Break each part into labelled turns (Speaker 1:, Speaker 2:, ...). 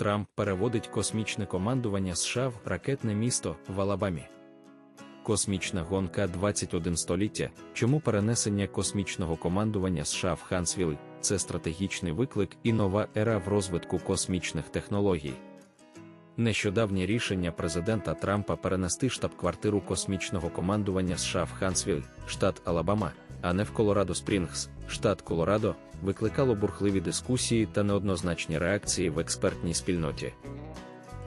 Speaker 1: Трамп переводить космічне командування США в ракетне місто в Алабамі. Космічна гонка 21 століття. Чому перенесення космічного командування США в Хансвіль це стратегічний виклик і нова ера в розвитку космічних технологій. Нещодавнє рішення президента Трампа перенести штаб-квартиру космічного командування США в Хансвіль, штат Алабама, а не в Колорадо Спрінгс, штат Колорадо, викликало бурхливі дискусії та неоднозначні реакції в експертній спільноті.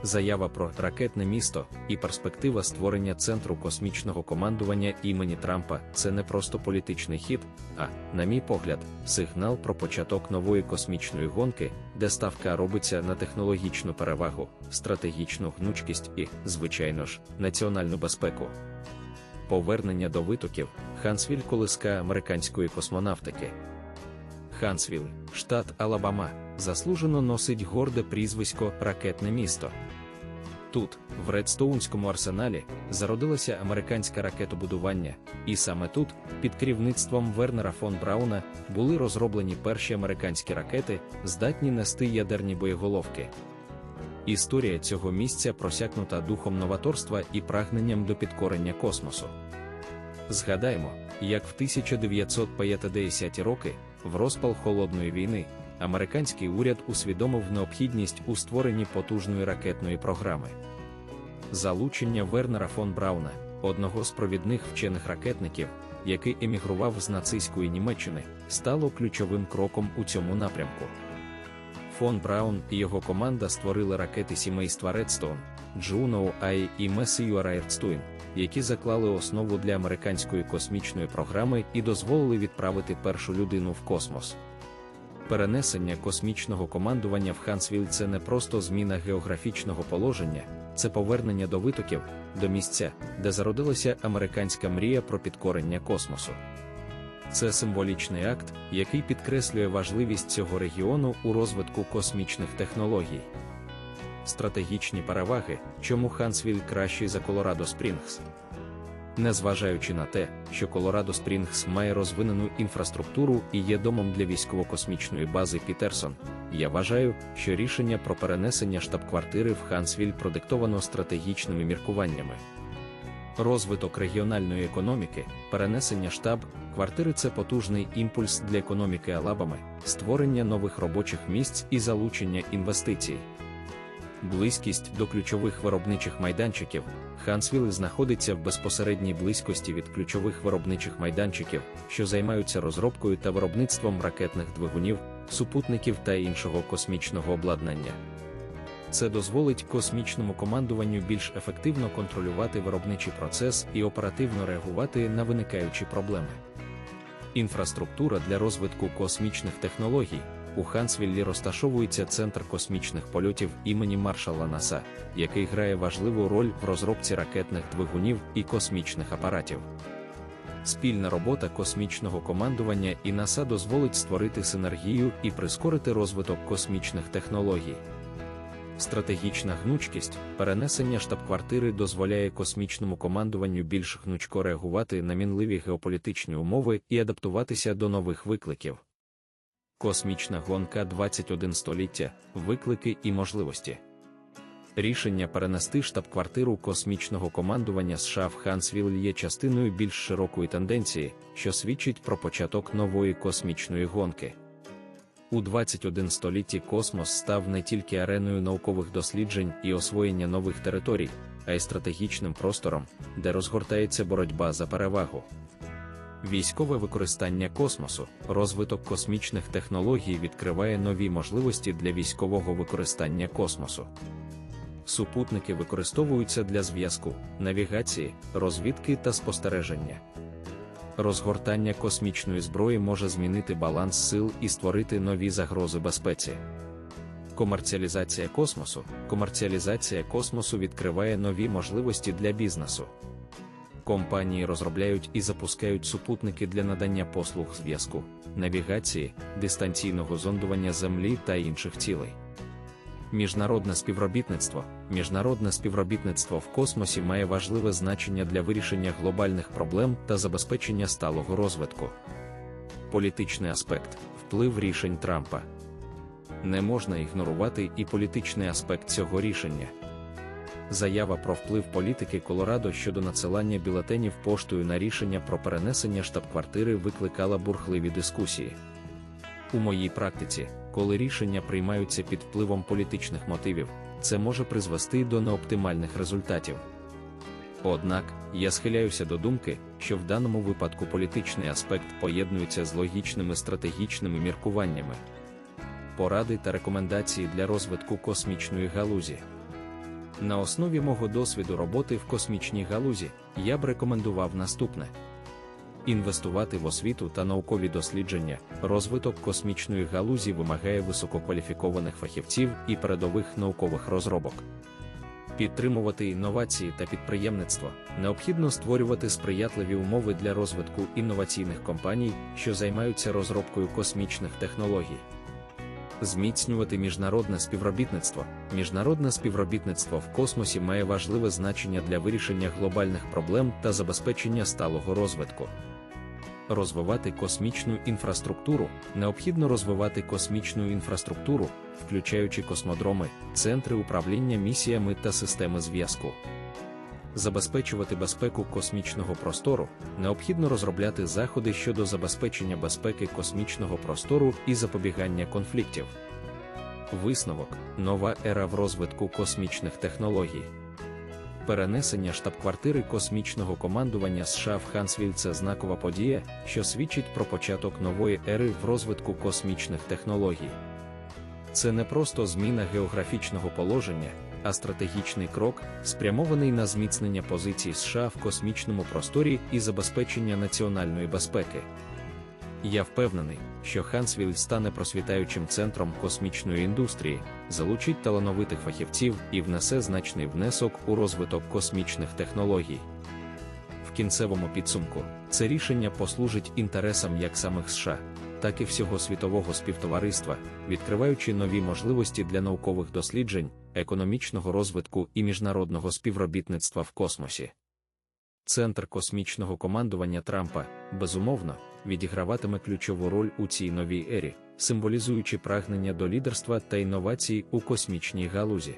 Speaker 1: Заява про ракетне місто і перспектива створення центру космічного командування імені Трампа це не просто політичний хід, а, на мій погляд, сигнал про початок нової космічної гонки, де ставка робиться на технологічну перевагу, стратегічну гнучкість і, звичайно ж, національну безпеку. Повернення до витоків Хансвіль колиска американської космонавтики. Хансвіль, штат Алабама, заслужено носить горде прізвисько Ракетне місто. Тут, в Редстоунському арсеналі, зародилося американське ракетобудування, і саме тут, під керівництвом Вернера фон Брауна, були розроблені перші американські ракети, здатні нести ядерні боєголовки. Історія цього місця просякнута духом новаторства і прагненням до підкорення космосу. Згадаємо, як в 1950-ті роки, в розпал холодної війни, американський уряд усвідомив необхідність у створенні потужної ракетної програми. Залучення Вернера фон Брауна, одного з провідних вчених ракетників, який емігрував з нацистської Німеччини, стало ключовим кроком у цьому напрямку. Фон Браун і його команда створили ракети сімейства Редстоун, Juno Ай і Messier Airstone, які заклали основу для американської космічної програми і дозволили відправити першу людину в космос. Перенесення космічного командування в Хансвіль це не просто зміна географічного положення, це повернення до витоків, до місця, де зародилася американська мрія про підкорення космосу. Це символічний акт, який підкреслює важливість цього регіону у розвитку космічних технологій. Стратегічні переваги, чому Хансвіль кращий за Колорадо Спрінгс. Незважаючи на те, що Колорадо Спрінгс має розвинену інфраструктуру і є домом для військово-космічної бази Пітерсон, я вважаю, що рішення про перенесення штаб-квартири в Хансвіль продиктовано стратегічними міркуваннями. Розвиток регіональної економіки, перенесення штаб, квартири це потужний імпульс для економіки Алабами, створення нових робочих місць і залучення інвестицій. Близькість до ключових виробничих майданчиків. Хансвіл знаходиться в безпосередній близькості від ключових виробничих майданчиків, що займаються розробкою та виробництвом ракетних двигунів, супутників та іншого космічного обладнання. Це дозволить космічному командуванню більш ефективно контролювати виробничий процес і оперативно реагувати на виникаючі проблеми. Інфраструктура для розвитку космічних технологій. У Хансвіллі розташовується Центр космічних польотів імені маршала НАСА, який грає важливу роль в розробці ракетних двигунів і космічних апаратів. Спільна робота космічного командування і НАСА дозволить створити синергію і прискорити розвиток космічних технологій. Стратегічна гнучкість, перенесення штаб-квартири дозволяє космічному командуванню більш гнучко реагувати на мінливі геополітичні умови і адаптуватися до нових викликів. Космічна гонка 21 століття, виклики і можливості. Рішення перенести штаб-квартиру космічного командування США в Хансвілл є частиною більш широкої тенденції, що свідчить про початок нової космічної гонки. У 21 столітті космос став не тільки ареною наукових досліджень і освоєння нових територій, а й стратегічним простором, де розгортається боротьба за перевагу. Військове використання космосу, розвиток космічних технологій відкриває нові можливості для військового використання космосу. Супутники використовуються для зв'язку, навігації, розвідки та спостереження. Розгортання космічної зброї може змінити баланс сил і створити нові загрози безпеці. Комерціалізація космосу. Комерціалізація космосу відкриває нові можливості для бізнесу. Компанії розробляють і запускають супутники для надання послуг зв'язку, навігації, дистанційного зондування Землі та інших цілей. Міжнародне співробітництво. Міжнародне співробітництво в космосі має важливе значення для вирішення глобальних проблем та забезпечення сталого розвитку. Політичний аспект вплив рішень Трампа. не можна ігнорувати і політичний аспект цього рішення. Заява про вплив політики Колорадо щодо надсилання бюлетенів поштою на рішення про перенесення штаб-квартири викликала бурхливі дискусії. У моїй практиці, коли рішення приймаються під впливом політичних мотивів, це може призвести до неоптимальних результатів. Однак, я схиляюся до думки, що в даному випадку політичний аспект поєднується з логічними стратегічними міркуваннями. Поради та рекомендації для розвитку космічної галузі. На основі мого досвіду роботи в космічній галузі я б рекомендував наступне: інвестувати в освіту та наукові дослідження. Розвиток космічної галузі вимагає висококваліфікованих фахівців і передових наукових розробок. Підтримувати інновації та підприємництво необхідно створювати сприятливі умови для розвитку інноваційних компаній, що займаються розробкою космічних технологій. Зміцнювати міжнародне співробітництво. Міжнародне співробітництво в космосі має важливе значення для вирішення глобальних проблем та забезпечення сталого розвитку. Розвивати космічну інфраструктуру необхідно розвивати космічну інфраструктуру, включаючи космодроми, центри управління місіями та системи зв'язку. Забезпечувати безпеку космічного простору необхідно розробляти заходи щодо забезпечення безпеки космічного простору і запобігання конфліктів. Висновок нова ера в розвитку космічних технологій. Перенесення штаб-квартири космічного командування США в Хансвіль це знакова подія, що свідчить про початок нової ери в розвитку космічних технологій. Це не просто зміна географічного положення, а стратегічний крок, спрямований на зміцнення позицій США в космічному просторі і забезпечення національної безпеки. Я впевнений, що Хансвіль стане просвітаючим центром космічної індустрії, залучить талановитих фахівців і внесе значний внесок у розвиток космічних технологій. В кінцевому підсумку це рішення послужить інтересам як самих США, так і всього світового співтовариства, відкриваючи нові можливості для наукових досліджень, економічного розвитку і міжнародного співробітництва в космосі. Центр космічного командування Трампа, безумовно, відіграватиме ключову роль у цій новій ері, символізуючи прагнення до лідерства та інновацій у космічній галузі.